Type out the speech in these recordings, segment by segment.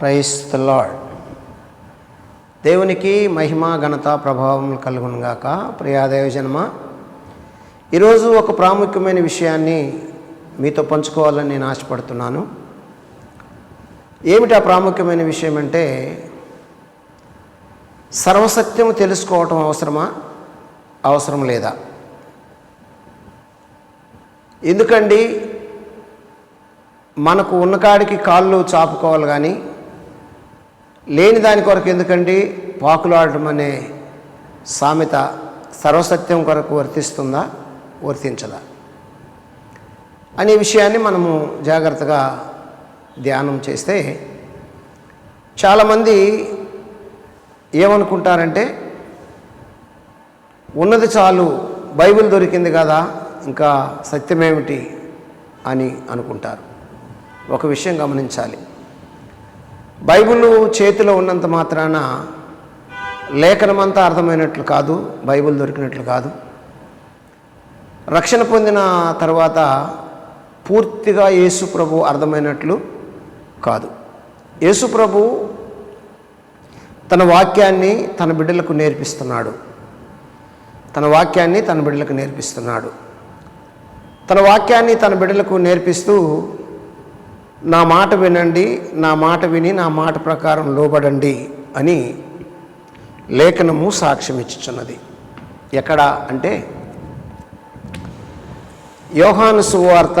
Price the lord దేవునికి మహిమ ఘనత ప్రభావం కలుగునుగాక ప్రియాదేవ జన్మ ఈరోజు ఒక ప్రాముఖ్యమైన విషయాన్ని మీతో పంచుకోవాలని నేను ఆశపడుతున్నాను. ఏమిటి ఆ ప్రాముఖ్యమైన విషయం అంటే సర్వసత్యము తెలుసుకోవటం అవసరమా? అవసరం లేదా? ఎందుకండి మనకు ఉన్నకాడికి కాళ్ళు చాపుకోవాలి కానీ లేని దాని కొరకు ఎందుకండి? పాకులాడటం అనే సామెత సర్వసత్యం కొరకు వర్తిస్తుందా? వర్తించదా? అనే విషయాన్ని మనము జాగ్రత్తగా ధ్యానం చేస్తే చాలామంది ఏమనుకుంటారంటే ఉన్నది చాలు బైబిల్ దొరికింది కదా ఇంకా సత్యమేమిటి? అని అనుకుంటారు. ఒక విషయం గమనించాలి. బైబిల్ చేతిలో ఉన్నంత మాత్రాన లేఖనమంతా అర్థమైనట్లు కాదు బైబిల్ దొరికినట్లు కాదు. రక్షణ పొందిన తర్వాత పూర్తిగా యేసు ప్రభు అర్థమైనట్లు కాదు. యేసు ప్రభు తన వాక్యాన్ని తన బిడ్డలకు నేర్పిస్తున్నాడు. తన వాక్యాన్ని తన బిడ్డలకు నేర్పిస్తున్నాడు. తన వాక్యాన్ని తన బిడ్డలకు నేర్పిస్తూ నా మాట వినండి నా మాట విని నా మాట ప్రకారం లోబడండి అని లేఖనము సాక్ష్యం ఇచ్చుచున్నది ఎక్కడ అంటే యోహాను సువార్త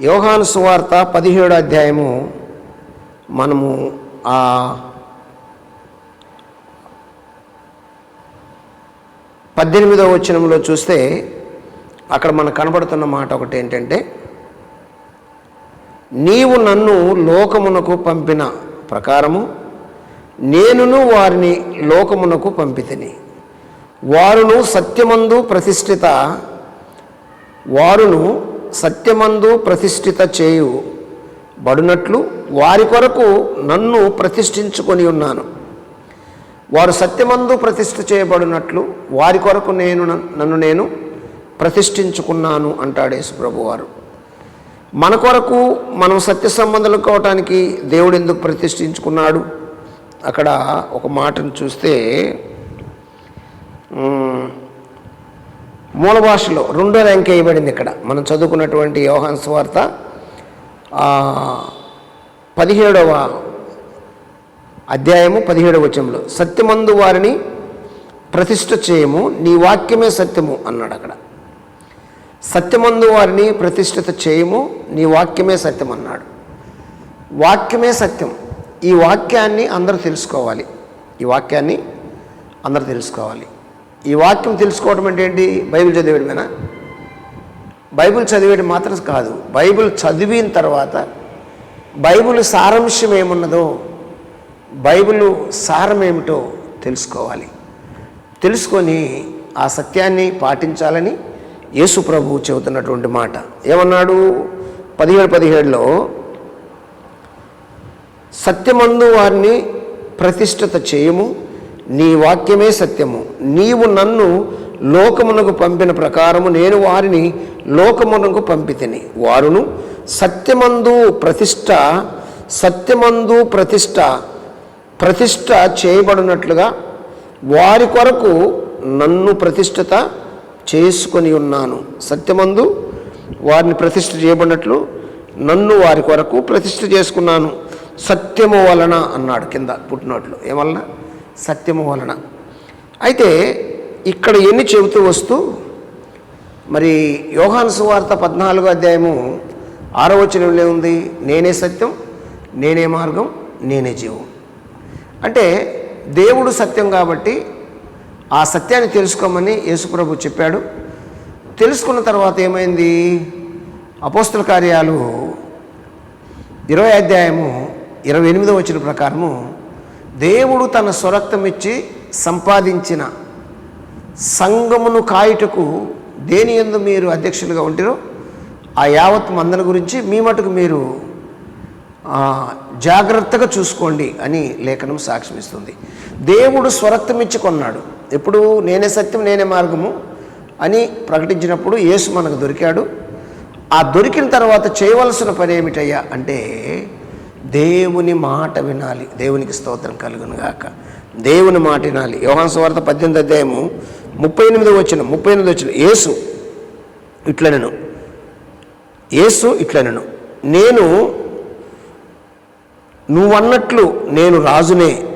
యోహాను సువార్త పదిహేడో అధ్యాయము మనము ఆ పద్దెనిమిదో వచనంలో చూస్తే అక్కడ మనకు కనబడుతున్న మాట ఒకటి ఏంటంటే నీవు నన్ను లోకమునకు పంపిన ప్రకారము నేనును వారిని లోకమునకు పంపితిని. వారును సత్యమందు ప్రతిష్ఠిత వారును సత్యమందు ప్రతిష్ఠిత చేయు బడునట్లు వారి కొరకు నన్ను ప్రతిష్ఠించుకొని ఉన్నాను. వారు సత్యమందు ప్రతిష్ఠ చేయబడినట్లు వారి కొరకు నేను నన్ను నేను ప్రతిష్ఠించుకున్నాను అంటాడు యేసుప్రభు వారు మన కొరకు మనం సత్య సంబంధాలు కావటానికి దేవుడు ఎందుకు ప్రతిష్ఠించుకున్నాడు? అక్కడ ఒక మాటను చూస్తే మూల భాషలో రెండో ర్యాంక్ వేయబడింది ఇక్కడ. మనం చదువుకున్నటువంటి యోహాన్ స్వార్త పదిహేడవ అధ్యాయము పదిహేడవ వచనంలో సత్యమందు వారిని ప్రతిష్ఠ చేయము నీ వాక్యమే సత్యము అన్నాడు అక్కడ. సత్యమందు వారిని ప్రతిష్ఠిత చేయము నీ వాక్యమే సత్యం అన్నాడు. వాక్యమే సత్యం. ఈ వాక్యాన్ని అందరూ తెలుసుకోవాలి. ఈ వాక్యాన్ని అందరూ తెలుసుకోవాలి. ఈ వాక్యం తెలుసుకోవడం అంటే ఏంటి? బైబిల్ చదివేయడమేనా? బైబిల్ చదివేయడం మాత్రం కాదు. బైబిల్ చదివిన తర్వాత బైబిల్ సారాంశం ఏమున్నదో బైబిల్ సారం ఏమిటో తెలుసుకోవాలి. తెలుసుకొని ఆ సత్యాన్ని పాటించాలని యేసు ప్రభు చెబుతున్నటువంటి మాట. ఏమన్నాడు? పదిహేడు పదిహేడులో సత్యమందు వారిని ప్రతిష్ఠత చేయము నీ వాక్యమే సత్యము. నీవు నన్ను లోకమునకు పంపిన ప్రకారము నేను వారిని లోకమునకు పంపితిని. వారును సత్యమందు ప్రతిష్ట సత్యమందు ప్రతిష్ట ప్రతిష్ట చేయబడినట్లుగా వారి కొరకు నన్ను ప్రతిష్టత చేసుకొని ఉన్నాను. సత్యమందు వారిని ప్రతిష్ఠ చేయబడినట్లు నన్ను వారి కొరకు ప్రతిష్ఠ చేసుకున్నాను. సత్యము వలన అన్నాడు కింద పుట్టినట్లు. ఏమలన? సత్యము వలన. అయితే ఇక్కడ ఎన్ని చెబుతూ వస్తూ మరి యోహాను సువార్త పద్నాలుగో అధ్యాయము ఆరో వచనంలో ఉంది. నేనే సత్యం నేనే మార్గం నేనే జీవం. అంటే దేవుడు సత్యం కాబట్టి ఆ సత్యాన్ని తెలుసుకోమని యేసుప్రభు చెప్పాడు. తెలుసుకున్న తర్వాత ఏమైంది? అపోస్తుల కార్యాలు ఇరవై అధ్యాయము ఇరవై ఎనిమిదో వచ్చిన ప్రకారము దేవుడు తన స్వరక్తం ఇచ్చి సంపాదించిన సంఘమును కాయుటకు దేని ఎందు మీరు అధ్యక్షులుగా ఉంటారో ఆ యావత్ మందన గురించి మీ మటుకు మీరు జాగ్రత్తగా చూసుకోండి అని లేఖనం సాక్ష్యమిస్తుంది. దేవుడు స్వరక్తం ఇచ్చి కొన్నాడు. ఎప్పుడు నేనే సత్యం నేనే మార్గము అని ప్రకటించినప్పుడు యేసు మనకు దొరికాడు. ఆ దొరికిన తర్వాత చేయవలసిన పని ఏమిటయ్యా అంటే దేవుని మాట వినాలి. దేవునికి స్తోత్రం కలుగును గాక. దేవుని మాట వినాలి. యోహాన్ సువార్త పద్దెనిమిది అధ్యాయము ముప్పై ఎనిమిది వచ్చిన ముప్పై ఎనిమిది వచ్చిన యేసు ఇట్లనను. యేసు ఇట్లనను. నేను నువ్వన్నట్లు నేను రాజునే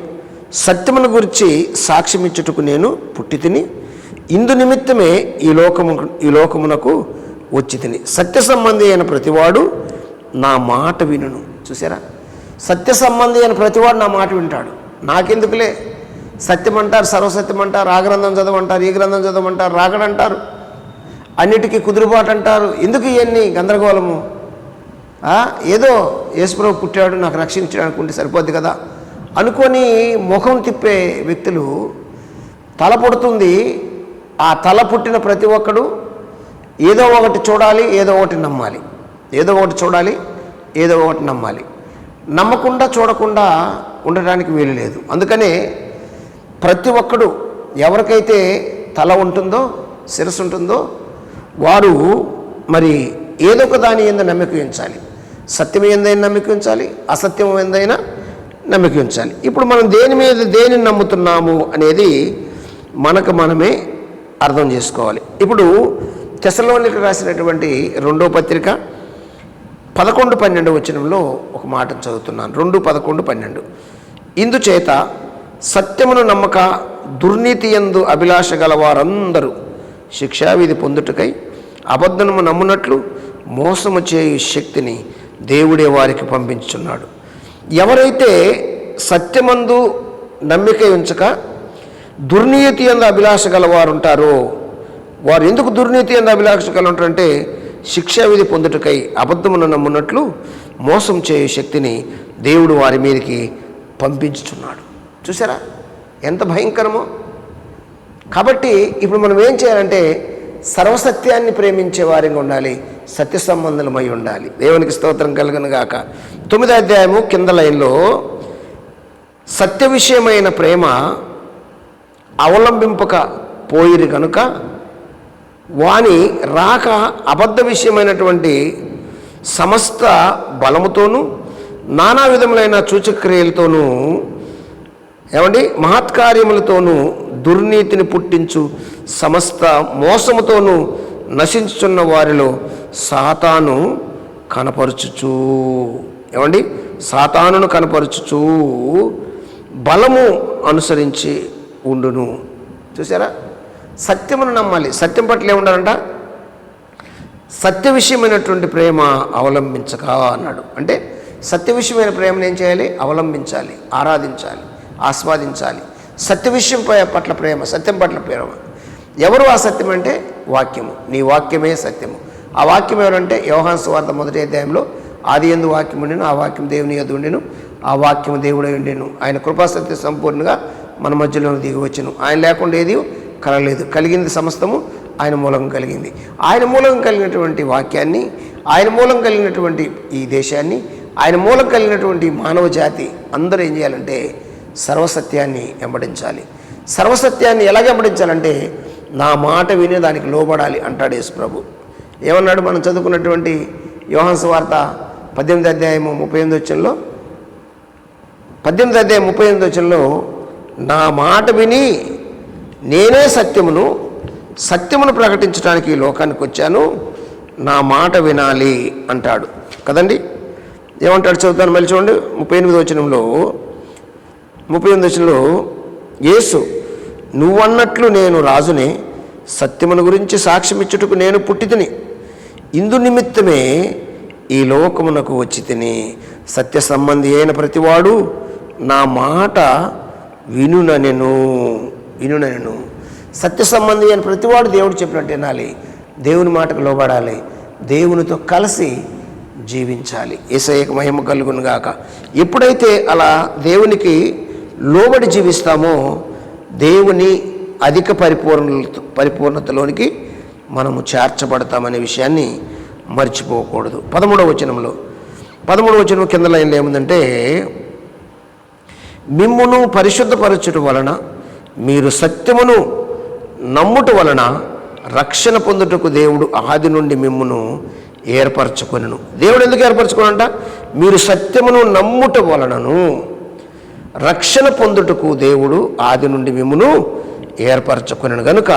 సత్యమును గురించి సాక్ష్యమిచ్చుటకు నేను పుట్టి తిని ఇందు నిమిత్తమే ఈ లోకము ఈ లోకమునకు వచ్చి తిని సత్య సంబంధి అయిన ప్రతివాడు నా మాట వినును. చూసారా? సత్య సంబంధి అయిన ప్రతివాడు నా మాట వింటాడు. నాకెందుకులే? సత్యం అంటారు సర్వసత్యం అంటారు ఆ గ్రంథం చదవమంటారు ఈ గ్రంథం చదవమంటారు రాగడంటారు అన్నిటికీ కుదురుబాటు అంటారు. ఎందుకు ఇవన్నీ గందరగోళము? ఏదో యేసుప్రభు పుట్టాడు నాకు రక్షించాడు అనుకుంటే సరిపోద్ది కదా? అనుకొని ముఖం తిప్పే వ్యక్తులు తల పుడుతుంది. ఆ తల పుట్టిన ప్రతి ఒక్కడు ఏదో ఒకటి చూడాలి ఏదో ఒకటి నమ్మాలి. ఏదో ఒకటి చూడాలి ఏదో ఒకటి నమ్మాలి. నమ్మకుండా చూడకుండా ఉండడానికి వీలు లేదు. అందుకనే ప్రతి ఒక్కడు ఎవరికైతే తల ఉంటుందో శిరస్సు ఉంటుందో వారు మరి ఏదో ఒక దాని ఏందో నమ్మకం ఉంచాలి. సత్యం ఏందైనా నమ్మకం ఉంచాలి అసత్యం ఏందైనా నమ్మిక ఉంచాలి ఇప్పుడు మనం దేని మీద దేనిని నమ్ముతున్నాము అనేది మనకు మనమే అర్థం చేసుకోవాలి. ఇప్పుడు తెసలోనికి రాసినటువంటి రెండో పత్రిక పదకొండు పన్నెండు వచనంలో ఒక మాట చదువుతున్నాను. రెండు పదకొండు పన్నెండు. ఇందుచేత సత్యమును నమ్మక దుర్నీతి ఎందు అభిలాష గల వారందరూ శిక్షావిధి పొందుటకై అబద్ధము నమ్మునట్లు మోసము చేయు శక్తిని దేవుడే వారికి పంపించుచున్నాడు. ఎవరైతే సత్యమందు నమ్మిక ఉంచక దుర్నీతి ఎందు అభిలాష గలవారు ఉంటారో వారు ఎందుకు దుర్నీతి ఎందు అభిలాష గల ఉంటారంటే శిక్షావిధి పొందుటకై అబద్ధమును నమ్మున్నట్లు మోసం చేయు శక్తిని దేవుడు వారి మీదకి పంపించుచున్నాడు. చూసారా ఎంత భయంకరమో! కాబట్టి ఇప్పుడు మనం ఏం చేయాలంటే సర్వసత్యాన్ని ప్రేమించే వారిగా ఉండాలి. సత్య సంబంధులమై ఉండాలి. దేవునికి స్తోత్రం కలుగును గాక. తొమ్మిదో అధ్యాయము కింద లైన్లో సత్య విషయమైన ప్రేమ అవలంబింపక పోయిరు కనుక వాని రాక అబద్ధ విషయమైనటువంటి సమస్త బలముతోనూ నానా విధములైన సూచక్రియలతోనూ ఏమండి? మహత్కార్యములతోనూ దుర్నీతిని పుట్టించు సమస్త మోసముతోనూ నశించుచున్న వారిలో సాతాను కనపరుచుచు. ఏమండి? సాతానును కనపరుచుచు బలము అనుసరించి ఉండును. చూసారా సత్యమును నమ్మాలి. సత్యం పట్ల ఏముండాలంట? సత్య విషయమైనటువంటి ప్రేమ అవలంబించక అన్నాడు. అంటే సత్య విషయమైన ప్రేమను ఏం చేయాలి? అవలంబించాలి ఆరాధించాలి ఆస్వాదించాలి. సత్య విషయం పట్ల ప్రేమ సత్యం పట్ల ప్రేమ. ఎవరు ఆ సత్యం అంటే? వాక్యము. నీ వాక్యమే సత్యము. ఆ వాక్యం ఎవరంటే? యోహాన్ సువార్త మొదటి అధ్యాయంలో ఆది ఎందు వాక్యం ఉండేను ఆ వాక్యం దేవుని యొద్ ఉండెను ఆ వాక్యం దేవుడే ఉండేను. ఆయన కృపాసత్య సంపూర్ణంగా మన మధ్యలో దిగివచ్చును. ఆయన లేకుండా ఏది? కలగలేదు. కలిగింది సమస్తము ఆయన మూలం కలిగింది. ఆయన మూలం కలిగినటువంటి వాక్యాన్ని ఆయన మూలం కలిగినటువంటి ఈ దేశాన్ని ఆయన మూలం కలిగినటువంటి మానవ జాతి అందరూ ఏం చేయాలంటే సర్వసత్యాన్ని వెంబడించాలి. సర్వసత్యాన్ని ఎలాగ వెంబడించాలంటే నా మాట విని దానికి లోబడాలి అంటాడు యేసు ప్రభు ఏమన్నాడు మనం చదువుకున్నటువంటి యోహాన్స్ వార్త పద్దెనిమిది అధ్యాయము ముప్పై ఎనిమిది వచ్చంలో పద్దెనిమిది అధ్యాయం ముప్పై ఎనిమిది వచ్చంలో నా మాట విని నేనే సత్యమును సత్యమును ప్రకటించడానికి ఈ లోకానికి వచ్చాను నా మాట వినాలి అంటాడు. కదండి? ఏమంటాడు చదువుతాను మళ్ళీ చూడండి ముప్పై ఎనిమిది వచనంలో ముప్పై ఎనిమిది వచనంలో యేసు నువ్వన్నట్లు నేను రాజునే సత్యమును గురించి సాక్ష్యమిచ్చుటకు నేను పుట్టితిని. ఇందు నిమిత్తమే ఈ లోకమునకు వచ్చి తిని సత్య సంబంధి అయిన ప్రతివాడు నా మాట వినుననెను వినుననెను. సత్య సంబంధి అయిన ప్రతివాడు దేవుడు చెప్పినట్టు వినాలి. దేవుని మాటకు లోబడాలి. దేవునితో కలిసి జీవించాలి. ఏసయ్యకు మహిమ కలుగునుగాక. ఎప్పుడైతే అలా దేవునికి లోబడి జీవిస్తామో దేవుని అధిక పరిపూర్ణ పరిపూర్ణతలోనికి మనము చేర్చబడతామనే విషయాన్ని మర్చిపోకూడదు. పదమూడవ వచనంలో పదమూడవ వచనం కింద లైన్లో ఏముందంటే మిమ్మును పరిశుద్ధపరచుట వలన మీరు సత్యమును నమ్ముట వలన రక్షణ పొందుటకు దేవుడు ఆది నుండి మిమ్మును ఏర్పరచుకొనను. దేవుడు ఎందుకు ఏర్పరచుకోనంట? మీరు సత్యమును నమ్ముట వలనను. రక్షణ పొందుటకు దేవుడు ఆది నుండి మిమ్మును ఏర్పరచుకున్నాను గనుక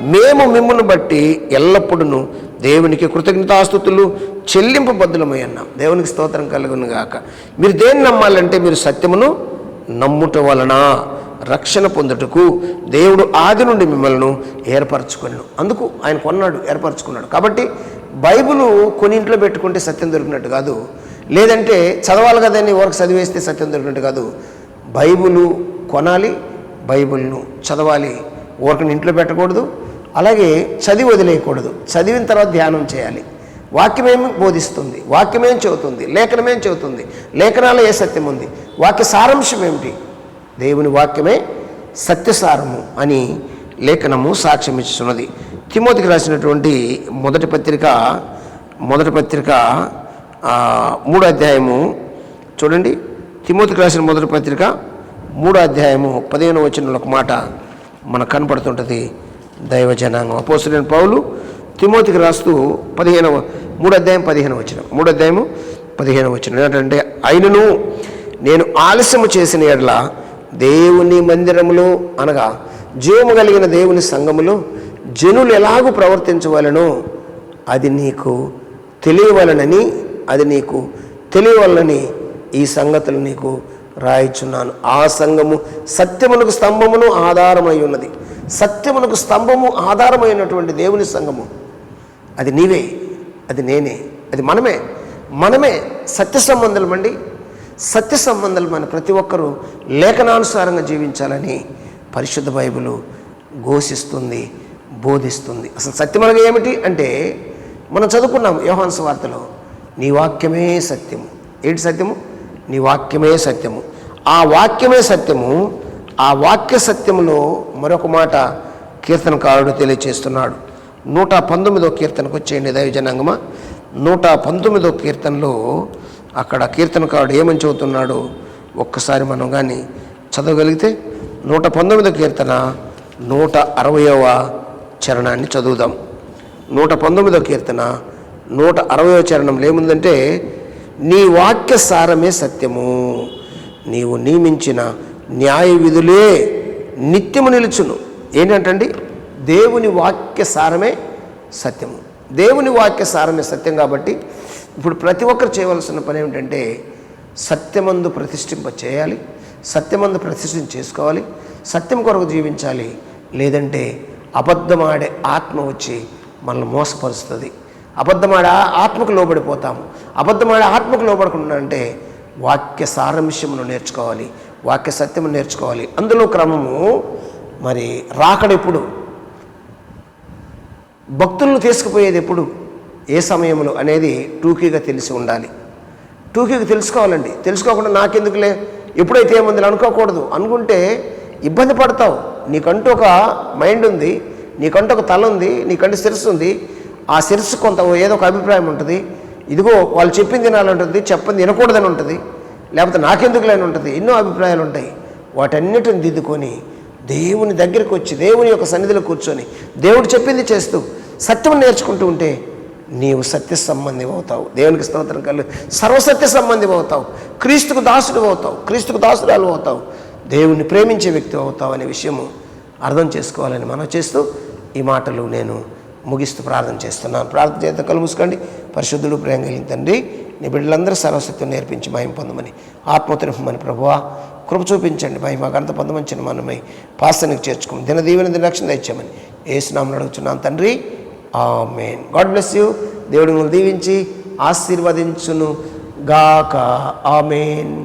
మేము మిమ్మల్ని బట్టి ఎల్లప్పుడూ దేవునికి కృతజ్ఞతాస్థుతులు చెల్లింపబద్దులమై ఉన్నాం. దేవునికి స్తోత్రం కలుగును గాక. మీరు దేన్ని నమ్మాలంటే మీరు సత్యమును నమ్ముట వలన రక్షణ పొందుటకు దేవుడు ఆది నుండి మిమ్మల్ని ఏర్పరచుకున్నాను అందుకు ఆయన కొన్నాడు ఏర్పరచుకున్నాడు. కాబట్టి బైబిలు కొన్ని ఇంట్లో పెట్టుకుంటే సత్యం దొరికినట్టు కాదు. లేదంటే చదవాలి కదని వరకు చదివేస్తే సత్యం దొరికినట్టు కాదు. బైబులు కొనాలి బైబిల్ను చదవాలి. ఊరకని ఇంట్లో పెట్టకూడదు అలాగే చదివి వదిలేయకూడదు. చదివిన తర్వాత ధ్యానం చేయాలి. వాక్యమేమి బోధిస్తుంది? వాక్యమేం చెబుతుంది? లేఖనమేం చెబుతుంది? లేఖనాల్లో ఏ సత్యం ఉంది? వాక్య సారాంశం ఏమిటి? దేవుని వాక్యమే సత్యసారము అని లేఖనము సాక్ష్యం ఇస్తున్నది తిమోతికి రాసినటువంటి మొదటి పత్రిక మొదటి పత్రిక మూడు మూడో అధ్యాయము చూడండి. తిమోతికి రాసిన మొదటి పత్రిక మూడో అధ్యాయము పదిహేను వచనంలో ఒక మాట మనకు కనపడుతుంటుంది. దైవ జనాంగం. అపోసరైన పౌలు తిమోతికి రాస్తూ పదిహేనవ మూడో అధ్యాయం పదిహేను వచ్చిన మూడో అధ్యాయము పదిహేను వచ్చిన ఏంటంటే అయినను నేను ఆలస్యము చేసిన ఎడల దేవుని మందిరములో అనగా జీవము కలిగిన దేవుని సంఘములో జనులు ఎలాగూ ప్రవర్తించవలనో? అది నీకు తెలియవలనని అది నీకు తెలియవలనని ఈ సంగతులు నీకు రాయిచున్నాను. ఆ సంఘము సత్యమునకు స్తంభమును ఆధారమై ఉన్నది. సత్యమునకు స్తంభము ఆధారమైనటువంటి దేవుని సంఘము అది నీవే అది నేనే అది మనమే. మనమే సత్య సంబంధం అండి సత్య సంబంధాలు మన ప్రతి ఒక్కరూ లేఖనానుసారంగా జీవించాలని పరిశుద్ధ బైబిల్ ఘోషిస్తుంది బోధిస్తుంది. అసలు సత్యం అనగా ఏమిటి అంటే మనం చదువుకున్నాం యోహాన్స్ వార్తలో నీ వాక్యమే సత్యము. ఏంటి సత్యము? నీ వాక్యమే సత్యము. ఆ వాక్యమే సత్యము ఆ వాక్య సత్యములో మరొక మాట కీర్తనకారుడు తెలియచేస్తున్నాడు. నూట పంతొమ్మిదో కీర్తనకు వచ్చేయండి దైవజనాంగమ నూట పంతొమ్మిదో కీర్తనలో అక్కడ కీర్తనకారుడు ఏమని చెబుతున్నాడో ఒక్కసారి మనం కానీ చదవగలిగితే నూట పంతొమ్మిదో కీర్తన నూట అరవయవ చరణాన్ని చదువుదాం. నూట పంతొమ్మిదో కీర్తన నూట అరవయో చరణంలో ఏముందంటే నీ వాక్య సారమే సత్యము. నీవు నియమించిన న్యాయ విధులే నిత్యము నిలుచును. ఏంటంటండి? దేవుని వాక్య సారమే సత్యము. దేవుని వాక్య సారమే సత్యం కాబట్టి ఇప్పుడు ప్రతి ఒక్కరు చేయవలసిన పని ఏమిటంటే సత్యమందు ప్రతిష్ఠింప చేయాలి సత్యమందు ప్రతిష్ఠింప చేసుకోవాలి సత్యం కొరకు జీవించాలి. లేదంటే అబద్ధమాడే ఆత్మ వచ్చి మనల్ని మోసపరుస్తుంది. అబద్ధమాడ? ఆత్మకు లోబడిపోతాము. అబద్ధమాడ? ఆత్మకు లోబడకుండా అంటే వాక్య సారాంశమును నేర్చుకోవాలి. వాక్య సత్యము నేర్చుకోవాలి. అందులో క్రమము మరి రాకడెప్పుడు భక్తులను తీసుకుపోయేది ఎప్పుడు? ఏ సమయంలో అనేది టూకీగా తెలిసి ఉండాలి. టూకీగా తెలుసుకోవాలండి. తెలుసుకోకుండా నాకెందుకులే? ఎప్పుడైతే ఏముంది అనుకోకూడదు. అనుకుంటే ఇబ్బంది పడతావు. నీకంటూ ఒక మైండ్ ఉంది. నీకంటూ ఒక తల ఉంది. నీకంటూ శిరస్సు ఉంది. ఆ శిరస్సు కొంత ఏదో ఒక అభిప్రాయం ఉంటుంది. ఇదిగో వాళ్ళు చెప్పింది తినాలంటుంది చెప్పింది వినకూడదని ఉంటుంది. లేకపోతే నాకెందుకు లేని ఉంటుంది. ఎన్నో అభిప్రాయాలు ఉంటాయి. వాటన్నిటిని దిద్దుకొని దేవుని దగ్గరికి వచ్చి దేవుని యొక్క సన్నిధిలో కూర్చొని దేవుడు చెప్పింది చేస్తూ సత్యం నేర్చుకుంటూ ఉంటే నీవు సత్య సంబంధి అవుతావు. దేవునికి స్తోత్రం కలు. సర్వసత్య సంబంధి అవుతావు. క్రీస్తుకు దాసుడు అవుతావు. క్రీస్తుకు దాసురాలు అవుతావు. దేవుణ్ణి ప్రేమించే వ్యక్తి అవుతావు అనే విషయము అర్థం చేసుకోవాలని మనం చేస్తూ ఈ మాటలు నేను ముగిస్తూ ప్రార్థన చేస్తున్నాను. ప్రార్థన చేత కలుగుసుకోండి పరిశుద్ధుడు ప్రేమ కలిగిన తండ్రి నీ బిడ్డలందరూ సర్వసత్యం నేర్పించి మహిమ పొందమని ఆత్మతృపమని ప్రభువా కృప చూపించండి. మహిమ గంత పొందమంచిన మనమై పాసనికి చేర్చుకుని దిన దీవెన దినరక్షణ తెచ్చామని ఏసునామని అడుగుతున్నాను తండ్రి. ఆమెన్. God bless you. దేవుడు దీవించి ఆశీర్వదించును గాక ఆమెన్.